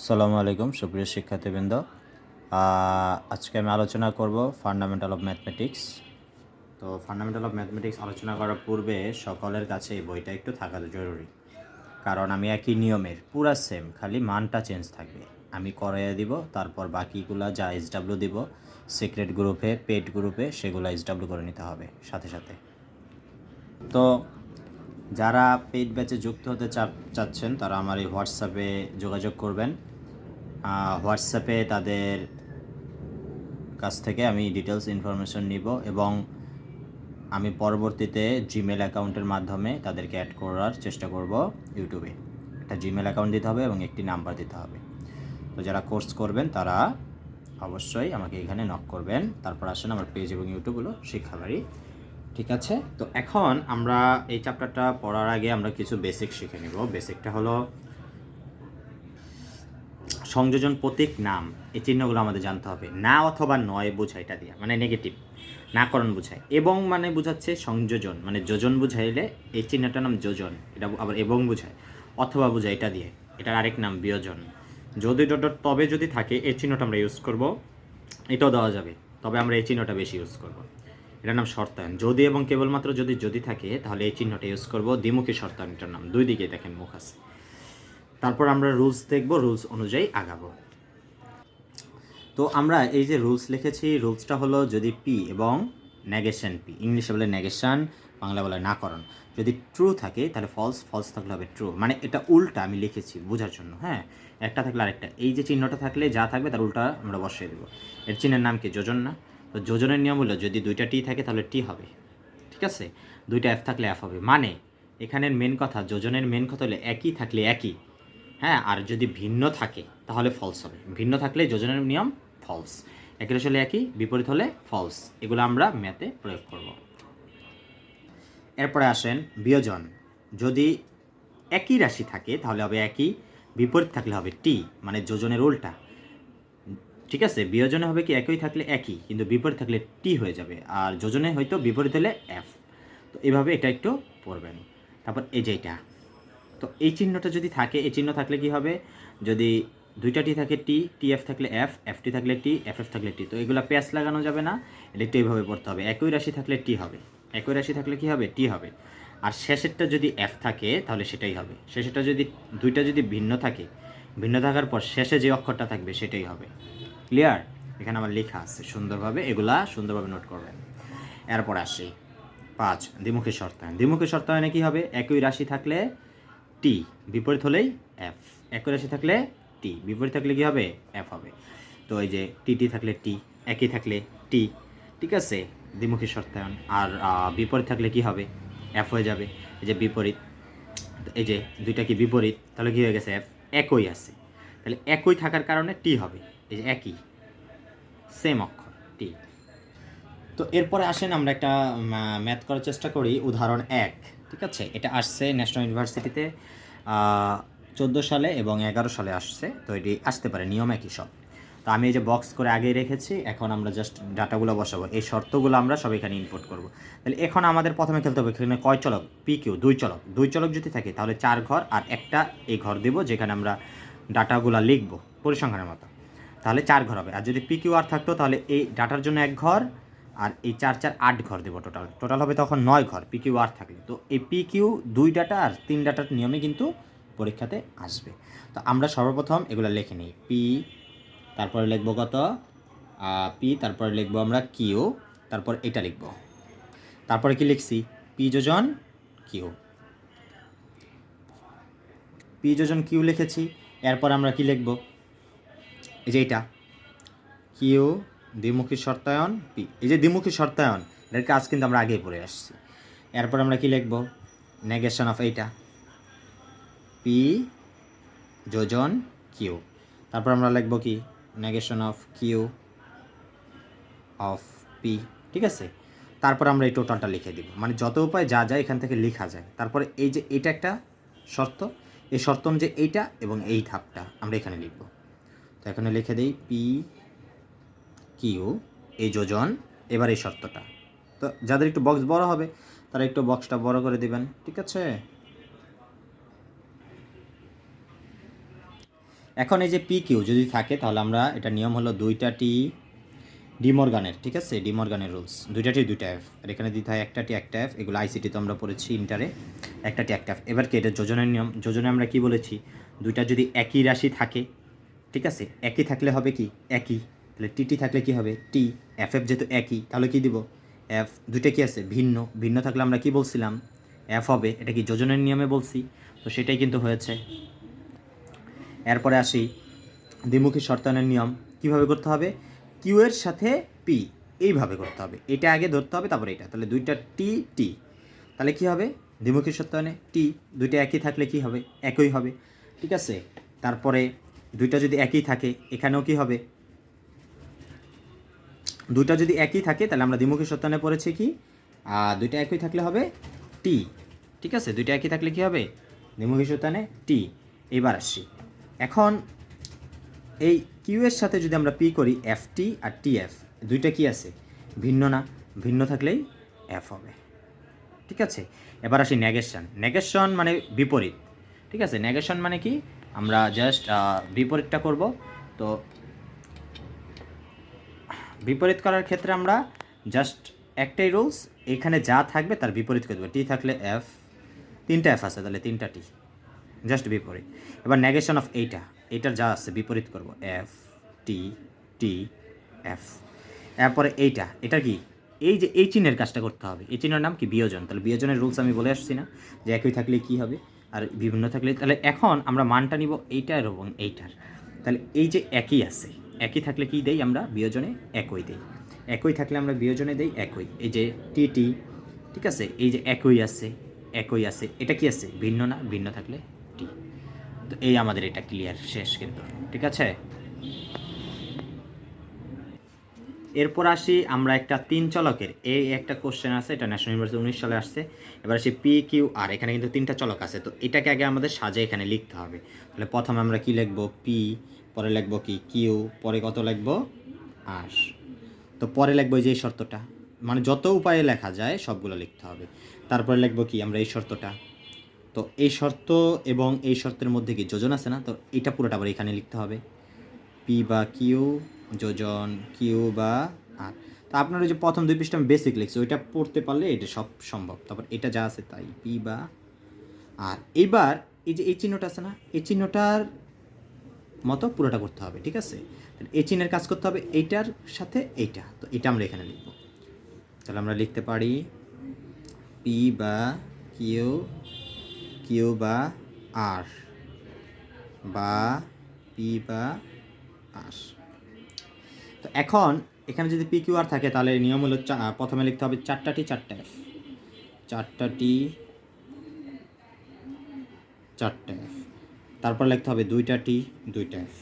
আসসালামু আলাইকুম, সুপ্রিয় শিক্ষার্থীবৃন্দ। আজকে আমি আলোচনা করব ফান্ডামেন্টাল অফ ম্যাথমেটিক্স তো ফান্ডামেন্টাল অফ ম্যাথমেটিক্স আলোচনা করার পূর্বে সকলের কাছে এই বইটা একটু থাকা জরুরি। কারণ আমি একই নিয়মের, পুরা সেম খালি মানটা চেঞ্জ থাকবে। আমি করাইয়া দিব, তারপর বাকিগুলা যা এস ডাব্লিউ দিব সিক্রেট গ্রুপে পেড গ্রুপে সেগুলো এস ডাব্লিউ করে নিতে হবে, সাথে সাথে। তো যারা পেইড ব্যাচে যুক্ত হতে চাচ্ছেন, তারা আমার এই হোয়াটসঅ্যাপে যোগাযোগ করবেন। হোয়াটসঅ্যাপে তাদের কাছ থেকে আমি ডিটেলস ইনফরমেশন নিব এবং আমি পরবর্তীতে জিমেল অ্যাকাউন্টের মাধ্যমে তাদেরকে অ্যাড করার চেষ্টা করব ইউটিউবে একটা জিমেল অ্যাকাউন্ট দিতে হবে এবং একটি নাম্বার দিতে হবে। তো যারা কোর্স করবেন, তারা অবশ্যই আমাকে এখানে নক করবেন। তারপর আসেন আমার পেজ এবং ইউটিউব হলো শিক্ষাবাড়ি। ঠিক আছে? তো এখন আমরা এই চ্যাপ্টারটা পড়ার আগে আমরা কিছু বেসিক শিখে নেব। বেসিকটা হলো সংযোজন প্রতীক নাম। এই চিহ্নগুলো আমাদের জানতে হবে। না অথবা নয় বোঝায় এটা দিয়ে মানে নেগেটিভ নাকরণ বোঝায়। এবং মানে বোঝাচ্ছে সংযোজন। মানে যোজন বুঝাইলে এই চিহ্নটার নাম যোজন। এটা আবার এবং বোঝায়। অথবা বোঝায় এটা দিয়ে। এটার আরেক নাম বিয়োজন। যদি ডট তবে যদি থাকে, এই চিহ্নটা আমরা ইউজ করব। এটাও দেওয়া যাবে। তবে আমরা এই চিহ্নটা বেশি ইউজ করব। এটার নাম শর্তায়ন। যদি এবং কেবলমাত্র যদি যদি থাকে, তাহলে এই চিহ্নটা ইউজ করব দ্বিমুখী শর্তায়ন এটার নাম। দুই দিকে দেখেন মুখ আছে। তারপর আমরা রুলস দেখব রুলস অনুযায়ী আগাবো। তো আমরা এই যে রুলস লিখেছি রুলসটা হলো যদি পি এবং নেগেশন পি ইংলিশে বলে নেগেশন বাংলা বলে নাকরণ। যদি ট্রু থাকে, তাহলে ফলস ফলস থাকলে হবে ট্রু মানে এটা উল্টা আমি লিখেছি বোঝার জন্য হ্যাঁ? একটা থাকলে আরেকটা। এই যে চিহ্নটা থাকলে যা থাকবে, তার উল্টা আমরা বসিয়ে দেবো। এর চিহ্নের নাম কি? যোজন। না তো যোজনের নিয়ম হলো, যদি দুইটা টি থাকে তাহলে টি হবে। ঠিক আছে? দুইটা এফ থাকলে এফ হবে। মানে এখানের মেন কথা, যোজনের মেন কথা হলে একই থাকলে একই। হ্যাঁ আর যদি ভিন্ন থাকে, তাহলে ফলস হবে। ভিন্ন থাকলে যোজনের নিয়ম ফলস একের আসলে একই, বিপরীত হলে ফলস এগুলো আমরা ম্যাথে প্রয়োগ করব। এরপরে আসেন বিয়োজন। যদি একই রাশি থাকে, তাহলে হবে একই, বিপরীত থাকলে হবে টি মানে যোজনের উল্টা। ঠিক আছে, বিয়োজনে হবে কি একই থাকলে একই, কিন্তু বিপরীত থাকলে টি হয়ে যাবে, আর যোজনে হয়তো বিপরীত হলে এফ তো এভাবে এটা একটু পড়বেন। তারপর এই যে এটা। তো এই চিহ্নটা যদি থাকে, এই চিহ্ন থাকলে কি হবে? যদি দুইটা টি থাকে টি টি এফ থাকলে এফ এফ টি থাকলে টি এফ এফ থাকলে টি তো এগুলো প্যাচ লাগানো যাবে না, এটা একটু এইভাবে পড়তে হবে। একই রাশি থাকলে টি হবে। একই রাশি থাকলে কি হবে? টি হবে। আর শেষেরটা যদি এফ থাকে, তাহলে সেটাই হবে। শেষেরটা যদি, দুইটা যদি ভিন্ন থাকে, ভিন্ন থাকার পর শেষে যে অক্ষরটা থাকবে, সেটাই হবে। ক্লিয়ার এখানে আমার লেখা আছে, সুন্দরভাবে, এগুলা সুন্দরভাবে নোট করবেন। এরপর আসি, পাঁচ, দ্বিমুখী শর্তায়ন। দ্বিমুখী শর্তায়নে কি হবে? একই রাশি থাকলে টি বিপরীত হলেই এফ একই রাশি থাকলে টি বিপরীত থাকলে কি হবে? এফ হবে। তো এই যে টি টি থাকলে টি একই থাকলে টি ঠিক আছে? দ্বিমুখী শর্তায়ন। আর বিপরীত থাকলে কি হবে? এফ হয়ে যাবে। এই যে বিপরীত, এই যে দুইটা কি বিপরীত? তাহলে কি হয়ে গেছে এফ একই আছে। তাহলে একই থাকার কারণে টি হবে। এই যে একই সেম অক্ষর টি তো এরপরে আসেন আমরা একটা ম্যাথ করার চেষ্টা করি, উদাহরণ এক, ঠিক আছে? এটা আসছে ন্যাশনাল ইউনিভার্সিটিতে চোদ্দ সালে এবং এগারো সালে আসছে, তো এটি আসতে পারে, নিয়ম একই সব। তো আমি এই যে বক্স করে আগেই রেখেছি, এখন আমরা জাস্ট ডাটাগুলো বসাবো। এই শর্তগুলো আমরা সব এখানে ইনপুট করব। তাহলে এখন আমাদের প্রথমে খেলতে হবে, এখানে কয় চলক? পি কিউ দুই চলক। দুই চলক যদি থাকে, তাহলে চার ঘর আর একটা এই ঘর দেব, যেখানে আমরা ডাটাগুলো লিখব, পরিসংখ্যানের মতো। তাহলে চার ঘর হবে। আর যদি পি কিউ আর থাকতো, তাহলে এই ডাটার জন্য এক ঘর, আর এই চার চার, আট ঘর দেবো টোটাল টোটাল হবে তখন নয় ঘর পি কিউ আর থাকলে। তো এই পি কিউ দুই ডাটা আর তিন ডাটার নিয়মে কিন্তু পরীক্ষাতে আসবে। তো আমরা সর্বপ্রথম এগুলো লিখে নিই। পি তারপরে লিখব কত? পি তারপরে লিখব আমরা কিউ তারপর এটা লিখব। তারপরে কি লিখছি? পি যোজন কিউ পি যোজন কিউ লিখেছি। এরপর আমরা কি লিখব? এই যে এটা। কিউ, দ্বিমুখী শর্তায়ন, পি। এই যে দ্বিমুখী শর্তায়ন এর কাজ কিন্তু আমরা আগেই পড়ে আসছি। এরপর আমরা কি লিখব? নেগেশন অফ এইটা। পি যোজন, কিউ। তারপর আমরা লিখব কি? Negation of Q of P. ঠিক আছে? তারপর আমরা এই টোটালটা লিখে দিব। মানে যত উপায় যা যায় এখান থেকে লেখা যায়। তারপরে এই যে এটা একটা শর্ত। এই শর্ত অনুযায়ী এইটা এবং এই ধাপটা আমরা এখানে লিখব। তো এখানে লিখে দিই পি, কিউ, এই যোজন, এবার এই শর্তটা। তো যাদের একটু বক্স বড় হবে, তারা একটু বক্সটা বড় করে দিবেন, ঠিক আছে? এখন এই যে পি, কিউ যদি থাকে, তাহলে আমরা এটা নিয়ম হলো দুইটা টি ডিমর্গানের ঠিক আছে? ডিমর্গানের রুলস দুইটা টি, দুইটা এফ আর এখানে দিতে হয় একটা টি, একটা এফ এগুলো আইসিটি তো আমরা পড়েছি ইন্টারে একটা টি, একটা এফ এবার কি এটা যোজনের নিয়ম? যোজনে আমরা কি বলেছি? দুইটা যদি একই রাশি থাকে ঠিক আছে? একই থাকলে হবে কি? একই। তাহলে টি টি থাকলে কি হবে? টি এফ এফ যেহেতু একই, তাহলে কি দিব? এফ দুইটা কি আছে? ভিন্ন। ভিন্ন থাকলে আমরা কি বলছিলাম? এফ হবে, এটা কি যোজনের নিয়মে বলছি? তো সেটাই কিন্তু হয়েছে। এরপরে আসি। দ্বিমুখী শর্তায়নের নিয়ম। কীভাবে করতে হবে? কিউ এর সাথে পি এইভাবে করতে হবে। এটা আগে ধরতে হবে, তারপরে এটা। তাহলে দুইটা টি টি তাহলে কি হবে? দ্বিমুখী শর্তায়নে টি দুইটা একই থাকলে কি হবে? একই হবে। ঠিক আছে? তারপরে দুইটা যদি একই থাকে, এখানেও কি হবে? দুইটা যদি একই থাকে, তাহলে আমরা দ্বিমুখী সত্যায়নে পড়েছি কি? আর দুইটা একই থাকলে হবে টি ঠিক আছে? দুইটা একই থাকলে কি হবে? দ্বিমুখী সত্যায়নে টি এবার আসি। এখন এই কিউ এর সাথে যদি আমরা পি করি এফ টি আর টি এফ দুইটা কি আছে? ভিন্ন না। ভিন্ন থাকলেই এফ হবে। ঠিক আছে? এবার আসি নেগেশন। নেগেশন মানে বিপরীত। ঠিক আছে? নেগেশন মানে কি? আমরা জাস্ট বিপরীতটা করব। তো বিপরীত করার ক্ষেত্রে আমরা জাস্ট একটাই রুলস এখানে যা থাকবে তার বিপরীত করে দেবো। টি থাকলে এফ তিনটা এফ আছে, তাহলে তিনটা টি জাস্ট বিপরীত। এবার নেগেশন অফ এইটা এইটার যা আছে, বিপরীত করব। এফ টি টি এফ এরপরে এইটা এটা কি? এই যে এই চিহ্নের কাজটা করতে হবে। এই চিহ্নের নাম কি? বিয়োজন। তাহলে বিয়োজনের রুলস আমি বলে আসছি না। যে একই থাকলে কি হবে? আর বিভিন্ন থাকলে, তাহলে এখন আমরা মানটা নিব এইটার এবং এইটার। তাহলে এই যে একই আছে, একই থাকলে কি দেই আমরা? বিয়োজনে একই দেই। একই থাকলে আমরা বিয়োজনে দেই একই। এই যে টি টি ঠিক আছে? এই যে একই আছে একই আছে, এটা কি আছে? ভিন্ন না, ভিন্ন থাকলে টি তো এই আমাদের এটা ক্লিয়ার শেষ কিন্তু, ঠিক আছে? এরপর আসি আমরা একটা তিন চলকের। এই একটা কোশ্চেন আছে, এটা ন্যাশনাল ইউনিভার্সিটি উনিশ সালে আসছে। এবার আসি পি কিউ আর এখানে কিন্তু তিনটা চলক আছে। তো এটাকে আগে আমাদের সাজে এখানে লিখতে হবে। তাহলে প্রথমে আমরা কি লিখব? পি পরে লিখব কি? কিউ পরে কত লিখব? আর তো পরে লিখব যে এই শর্তটা। মানে যত উপায়ে লেখা যায়, সবগুলো লিখতে হবে। তারপরে লিখব কি? আমরা এই শর্তটা। তো এই শর্ত এবং এই শর্তের মধ্যে কি যোজন আছে না? তো এটা পুরোটা আবার এখানে লিখতে হবে। পি বা কিউ যোজন, কিউ বা আর। তা আপনার ওই যে প্রথম দুই পৃষ্ঠা আমি বেসিক লিখছি, ওইটা পড়তে পারলে এটা সব সম্ভব। তারপর এটা যা আছে তাই, পি বা আর। এইবার এই যে এই চিহ্নটা আছে না, এই চিহ্নটার মতো পুরোটা করতে হবে, ঠিক আছে? এই চিহ্নের কাজ করতে হবে, এইটার সাথে এইটা। তো এটা আমরা এখানে লিখব। তাহলে আমরা লিখতে পারি পি বা কিউ কিউ বা আর বা পি বা আর। তো এখন এখানে যদি পি কিউ আর থাকে তাহলে নিয়ম হলো প্রথমে লিখতে হবে চারটা টি চারটা। এফ চারটা। টি চারটা এফ তারপর লিখতে হবে দুইটা টি দুইটা। এফ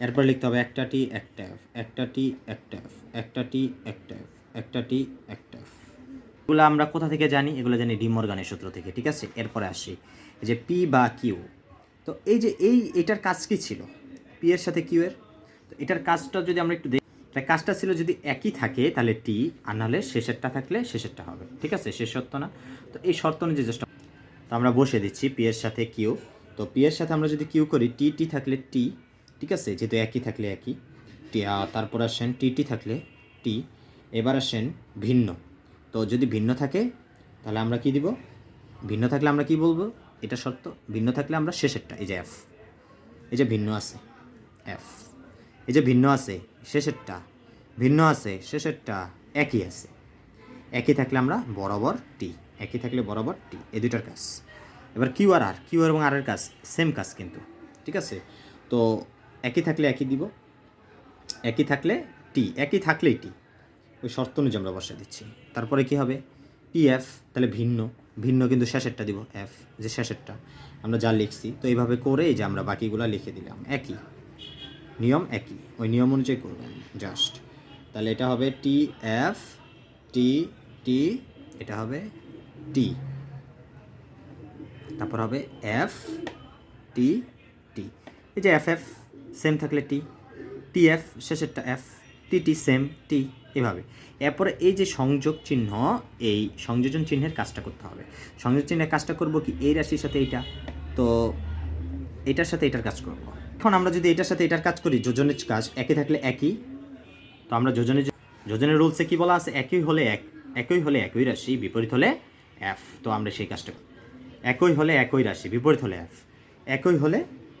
এরপর লিখতে হবে একটা টি একটা। এফ একটা। টি একটা। এফ একটা। টি একটা এফ একটা টি একটা এফ এগুলো আমরা কোথা থেকে জানি? এগুলো জানি ডিমর্গানের সূত্র থেকে, ঠিক আছে? এরপরে আসি। যে পি বা কিউ তো এই যে এই এটার কাজ কি ছিল? পি এর সাথে কিউ এর? তো এটার কাজটা যদি আমরা একটু দেখি, তাহলে কাজটা ছিল যদি একই থাকে, তাহলে টি আর নাহলে শেষেরটা থাকলে শেষেরটা হবে। ঠিক আছে? শেষ শর্ত না? তো এই শর্ত অনুযায়ী চেষ্টা তো আমরা বসে দিচ্ছি পি এর সাথে কিউ তো পি এর সাথে আমরা যদি কিউ করি টি টি থাকলে টি ঠিক আছে? যেহেতু একই থাকলে একই। টি তারপর আসেন টি টি থাকলে টি এবার আসেন ভিন্ন। তো যদি ভিন্ন থাকে, তাহলে আমরা কি দিব? ভিন্ন থাকলে আমরা কি বলব? এটা শর্ত ভিন্ন থাকলে আমরা শেষেরটা, এই যে এফ এই যে ভিন্ন আছে এফ এই যে ভিন্ন আছে, শেষেরটা, ভিন্ন আছে, শেষেরটা, একই আছে, একই থাকলে আমরা বরাবর টি একই থাকলে বরাবর টি এই দুইটার কাজ। এবার কিউ আর আর কিউ এবং আর এর কাজ সেম কাজ কিন্তু, ঠিক আছে? তো একই থাকলে একই দিব, একই থাকলে টি একই থাকলেই টি ওই শর্ত অনুযায়ী আমরা বসে দিচ্ছি। তারপরে কি হবে? পি এফ তাহলে ভিন্ন ভিন্ন কিন্তু শেষেরটা দিব এফ যে শেষেরটা। আমরা যা লিখছি, তো এইভাবে করে যে আমরা বাকিগুলো লিখে দিলাম। একই। নিয়ম একই। ওই নিয়ম অনুযায়ী করবেন জাস্ট তাহলে এটা হবে টি এফ টি টি এটা হবে টি তারপর হবে এফ টি টি এই যে এফ এফ সেম থাকলে T T F শেষেরটা F T T same T এরপরে এই যে সংযোগ চিহ্ন, এই সংযোজন চিহ্নের কাজটা করতে হবে। সংযোগ চিহ্নের কাজটা করব কি এই রাশির সাথে এইটা? তো এটার সাথে এটার কাজ করব। এখন আমরা যদি এটার সাথে এটার কাজ করি, যোজনের কাজ একই থাকলে একই? তো আমরা যোজনের যোজনের রুলসে কি বলা আছে? একই হলে এক, একই হলে একই রাশি, বিপরীত হলে এফ তো আমরা সেই কাজটা করি। একই হলে একই রাশি, বিপরীত হলে এফ একই হলে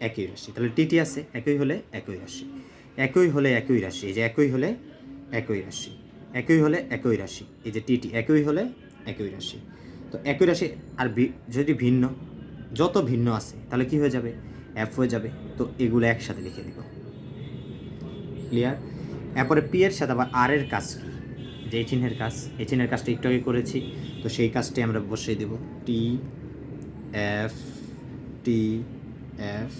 একই রাশি। তাহলে টিটি আছে, একই হলে একই রাশি। একই হলে একই রাশি, এই যে একই হলে একই রাশি। একই হলে একই রাশি। এই যে টিটি একই হলে একই রাশি। তো একই রাশি আর যদি ভিন্ন, যত ভিন্ন আছে, তাহলে কি হয়ে যাবে? এফ হয়ে যাবে। তো এগুলো একসাথে লিখে দিব ক্লিয়ার এরপরে পি এর সাথে আবার আর এর কাজ কি? যে চিহ্নের কাজ, এই চিহ্নের কাজটা একটু আগে করেছি। তো সেই কাজটি আমরা বসিয়ে দেব। টি এফ টি এফ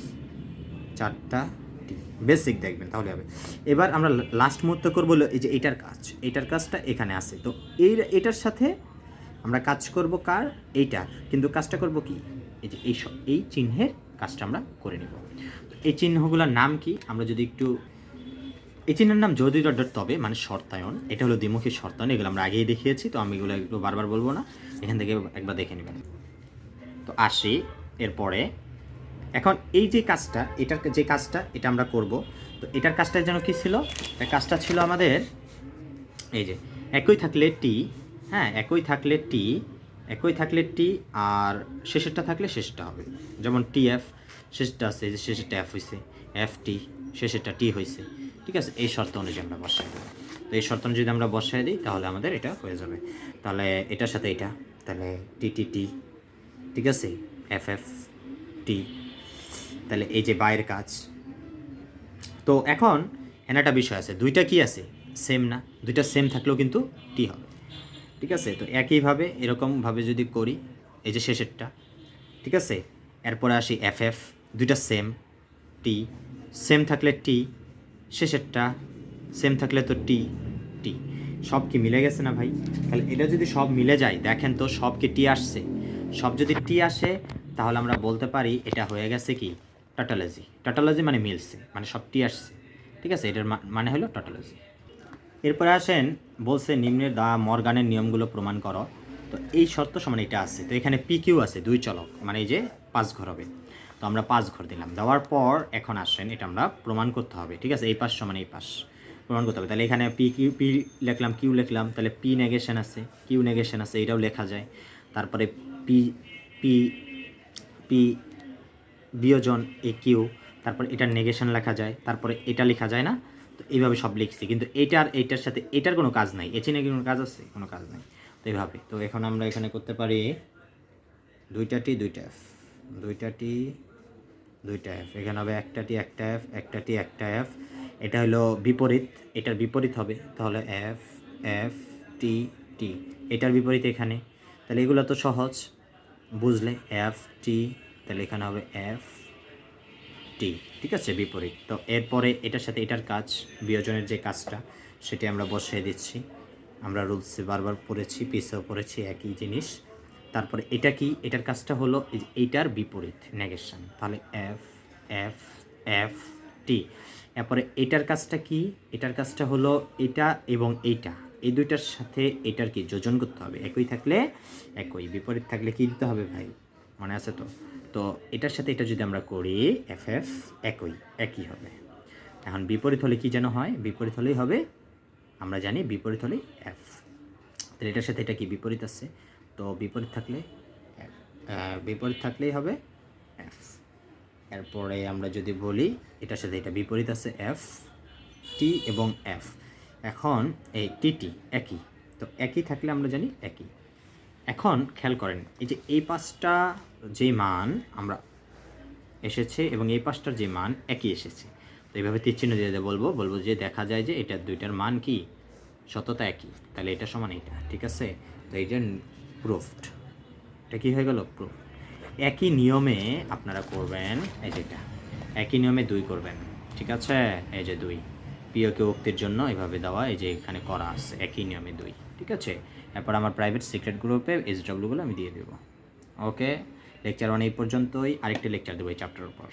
চারটা টি বেসিক দেখবেন, তাহলে হবে। এবার আমরা লাস্ট মুহূর্ত করব এই যে এইটার কাজ। এইটার কাজটা এখানে আছে। তো এই এটার সাথে আমরা কাজ করব কার? এইটা। কিন্তু কাজটা করব কি? এই যে এই এই চিহ্নের কাজটা আমরা করে নিব। এই চিহ্নগুলোর নাম কি? আমরা যদি একটু, এই চিহ্নের নাম যদি ডট তবে মানে শর্তায়ন, এটা হলো দ্বিমুখী শর্তায়ন, এগুলো আমরা আগেই দেখিয়েছি, তো আমি এগুলো একটু বারবার বলব না। এখান থেকে একবার দেখে নেবেন। তো আসি, এরপরে এখন এই যে কাজটা, এটার যে কাজটা, এটা আমরা করব। তো এটার কাজটা যেন কি ছিল? কাজটা ছিল আমাদের এই যে একই থাকলে টি হ্যাঁ একই থাকলে টি একই থাকলে টি আর শেষেরটা থাকলে শেষটা হবে। যেমন টি এফ শেষটা আছে যে শেষেরটা এফ হয়েছে এফ টি শেষেরটা টি হয়েছে ঠিক আছে? এই শর্ত অনুযায়ী আমরা বসাই দেবো। তো এই শর্ত অনুযায়ী আমরা বসাই দিই, তাহলে আমাদের এটা হয়ে যাবে। তাহলে এটার সাথে এটা, তাহলে টি টি টি ঠিক আছে? এফ এফ টি তাহলে এই যে বাইরের কাজ। তো এখন এনাটা বিষয় আছে। দুইটা কি আছে? সেম না। দুইটা সেম থাকলেও কিন্তু টি হবে। ঠিক আছে? তো একইভাবে, এরকমভাবে যদি করি, এই যে শেষেরটা, ঠিক আছে? এরপরে আসি এফ এফ দুইটা সেম টি সেম থাকলে টি শেষেরটা সেম থাকলে তো টি টি সব কি মিলে গেছে না ভাই? তাহলে এটা যদি সব মিলে যায়, দেখেন তো সব কি টি আসছে। সব যদি টি আসে, তাহলে আমরা বলতে পারি এটা হয়ে গেছে কি? টাটালজি টাটালজি মানে মিলছে মানে সবটি আসছে। ঠিক আছে? এটার মানে হলো টাটালজি এরপরে আসেন, বলছে নিম্নের দা মর্গানের নিয়মগুলো প্রমাণ করো। তো এই শর্ত সমান এটা আছে। তো এখানে পি কিউ আছে, দুই চলক। মানে এই যে পাঁচ ঘর হবে। তো আমরা পাঁচ ঘর দিলাম। দেওয়ার পর এখন আসেন, এটা আমরা প্রমাণ করতে হবে। ঠিক আছে? এই পাশ সমান এই পাশ। প্রমাণ করতে হবে। তাহলে এখানে পি কিউ পি লিখলাম কিউ লিখলাম। তাহলে পি নেগেশন আছে কিউ নেগেশন আছে, এটাও লেখা যায়। তারপরে পি পি পি বিয়োজন এ কিউ তারপর এটার নেগেশন লেখা যায়, তারপরে এটা লেখা যায় না, তো এইভাবে সব লিখছি। কিন্তু এটার এইটার সাথে, এটার কোনো কাজ নাই। এ চিনে কোনো কাজ আছে? কোনো কাজ নাই। তো এইভাবে। তো এখন আমরা এখানে করতে পারি দুইটা টি দুইটা এফ দুইটা টি দুইটা এফ এখানে হবে একটা টি একটা এফ একটা টি একটা এফ এটা হলো বিপরীত। এটার বিপরীত হবে। তাহলে এফ এফ টি টি এটার বিপরীত এখানে। তাহলে এগুলো তো সহজ। বুঝলে? এফ টি তাহলে এখানে হবে এফ টি ঠিক আছে? বিপরীত। তো এরপরে এটার সাথে এটার কাজ, বিয়োজনের যে কাজটা, সেটি আমরা বসিয়ে দিচ্ছি। আমরা রুলসে বারবার পড়েছি পিসেও পড়েছি একই জিনিস। তারপরে এটা কি? এটার কাজটা হলো এইটার বিপরীত নেগেশন তাহলে এফ এফ এফ টি এরপরে এটার কাজটা কি? এটার কাজটা হলো এটা এবং এইটা। এই দুইটার সাথে এটার কি? যোজন করতে হবে। একই থাকলে একই, বিপরীত থাকলে কি দিতে হবে ভাই? মনে আছে তো? তো এটার সাথে এটা যদি আমরা করি এফ এফ একই একই হবে। এখন বিপরীত হলে কি যেন হয়? বিপরীত হলেই হবে, আমরা জানি বিপরীত হলেই এফ তাহলে এটার সাথে এটা কি বিপরীত আছে? তো বিপরীত থাকলে বিপরীত থাকলেই হবে এফ এরপরে আমরা যদি বলি, এটার সাথে এটা বিপরীত আছে এফ টি এবং এফ এখন এই টিটি একই, তো একই থাকলে আমরা জানি একই। এখন খেয়াল করেন, এই যে এই পাঁচটা যে মান আমরা এসেছে এবং এই পাশটার যে মান একই এসেছে। তো এইভাবে তীর চিহ্ন দিয়ে দিয়ে বলব বলব যে দেখা যায় যে এটা দুইটার মান কি? সততা একই। তাহলে এটা সমান এটা ঠিক আছে? তো এইটা প্রুফড এটা কি হয়ে গেল? প্রুফ একই নিয়মে আপনারা করবেন এই যেটা একই নিয়মে দুই করবেন, ঠিক আছে? এই যে দুই। প্রিয়কে উক্তির জন্য এভাবে দেওয়া, এই যে এখানে করা আছে, একই নিয়মে দুই, ঠিক আছে? এরপর আমার প্রাইভেট সিক্রেট গ্রুপে এস ডব্লিউগুলো আমি দিয়ে দেবো। ওকে লেকচার ওয়ান এই পর্যন্তই। আরেকটি লেকচার দেবো এই চ্যাপ্টারের উপর।